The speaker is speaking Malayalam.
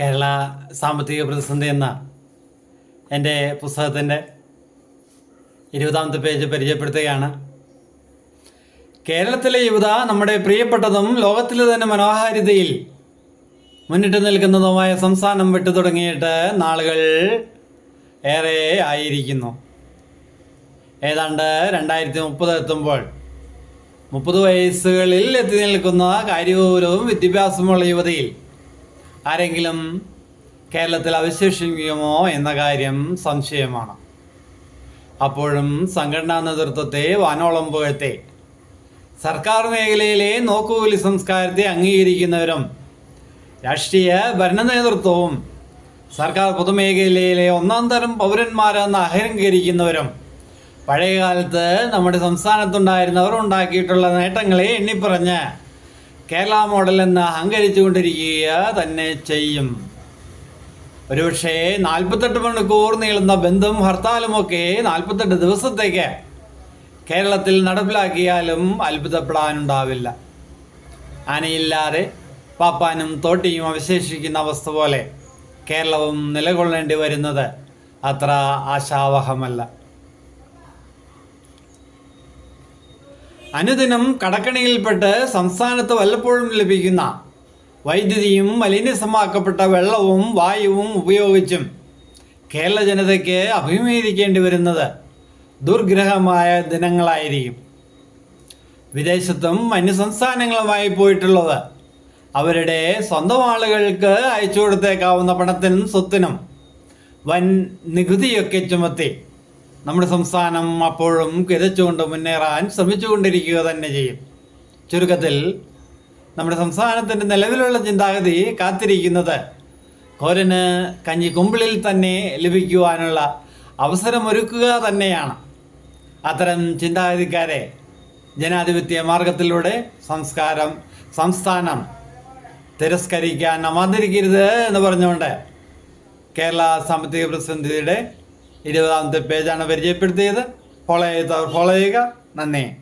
കേരള സാമ്പത്തിക പ്രതിസന്ധി എന്ന എന്റെ പുസ്തകത്തിന്റെ ഇരുപതാമത്തെ പേജ് പരിചയപ്പെടുത്തുകയാണ്. കേരളത്തിലെ യുവത നമ്മുടെ പ്രിയപ്പെട്ടതും ലോകത്തിലെ തന്നെ മനോഹാരിതയിൽ മുന്നിട്ട് നിൽക്കുന്നതുമായ സംസ്ഥാനം വിട്ടു തുടങ്ങിയിട്ട് നാളുകൾ ഏറെ ആയിരിക്കുന്നു. ഏതാണ്ട് രണ്ടായിരത്തി മുപ്പത് എത്തുമ്പോൾ മുപ്പത് വയസ്സുകളിൽ എത്തി നിൽക്കുന്ന കാര്യപൂരവും വിദ്യാഭ്യാസമുള്ള യുവതയിൽ ആരെങ്കിലും കേരളത്തിൽ അവശേഷിക്കുമോ എന്ന കാര്യം സംശയമാണ്. അപ്പോഴും സംഘടനാ നേതൃത്വത്തെ വാനോളം പുകഴ്ത്തെ സർക്കാർ മേഖലയിലെ നോക്കുകൂലി സംസ്കാരത്തെ അംഗീകരിക്കുന്നവരും രാഷ്ട്രീയ ഭരണ നേതൃത്വവും സർക്കാർ പൊതുമേഖലയിലെ ഒന്നാം തരം പൗരന്മാരെന്ന് അഹങ്കരിക്കുന്നവരും പഴയകാലത്ത് നമ്മുടെ സംസ്ഥാനത്തുണ്ടായിരുന്നവർ ഉണ്ടാക്കിയിട്ടുള്ള നേട്ടങ്ങളെ എണ്ണിപ്പറഞ്ഞ് കേരള മോഡൽ എന്ന് അഹങ്കരിച്ചുകൊണ്ടിരിക്കുക തന്നെ ചെയ്യും. ഒരുപക്ഷേ നാൽപ്പത്തെട്ട് മണിക്കൂർ നീളുന്ന ബന്ധം ഹർത്താലുമൊക്കെ നാൽപ്പത്തെട്ട് ദിവസത്തേക്ക് കേരളത്തിൽ നടപ്പിലാക്കിയാലും അത്ഭുതപ്പെടാനുണ്ടാവില്ല ആനയില്ലാതെ പാപ്പാനും തോട്ടിയും അവശേഷിക്കുന്ന അവസ്ഥ പോലെ കേരളവും നിലകൊള്ളേണ്ടി വരുന്നത് അത്ര ആശാവഹമല്ല. അനുദിനം കടക്കണിയിൽപ്പെട്ട് സംസ്ഥാനത്ത് വല്ലപ്പോഴും ലഭിക്കുന്ന വൈദ്യുതിയും മലിനസമാക്കപ്പെട്ട വെള്ളവും വായുവും ഉപയോഗിച്ചും കേരള ജനതയ്ക്ക് അഭിമുഖീകരിക്കേണ്ടി വരുന്നത് ദുർഗ്രഹമായ ദിനങ്ങളായിരിക്കും. വിദേശത്തും അന്യസംസ്ഥാനങ്ങളുമായി പോയിട്ടുള്ളത് അവരുടെ സ്വന്തം ആളുകൾക്ക് അയച്ചു കൊടുത്തേക്കാവുന്ന പണത്തിനും സ്വത്തിനും വൻ നികുതിയൊക്കെ ചുമത്തി. നമ്മുടെ സംസ്ഥാനം അപ്പോഴും കിതച്ചുകൊണ്ട് മുന്നേറാൻ ശ്രമിച്ചുകൊണ്ടിരിക്കുക തന്നെ ചെയ്യും. ചുരുക്കത്തിൽ നമ്മുടെ സംസ്ഥാനത്തിന്റെ നിലവിലുള്ള ചിന്താഗതി കാത്തിരിക്കുന്നത് കോരന് കഞ്ഞി കുമ്പിളിൽ തന്നെ ലഭിക്കുവാനുള്ള അവസരമൊരുക്കുക തന്നെയാണ്. അത്തരം ചിന്താഗതിക്കാരെ ജനാധിപത്യ മാർഗത്തിലൂടെ സംസ്കാരം സംസ്ഥാനം തിരസ്കരിക്കാൻ അമാതിരിക്കരുത് എന്ന് പറഞ്ഞുകൊണ്ട് കേരള സാമ്പത്തിക പ്രതിസന്ധിയുടെ ഇരുപതാമത്തെ പേജാണ് പരിചയപ്പെടുത്തിയത്. ഫോളോ ചെയ്തവർ ഫോളോ ചെയ്യുക. നന്ദി.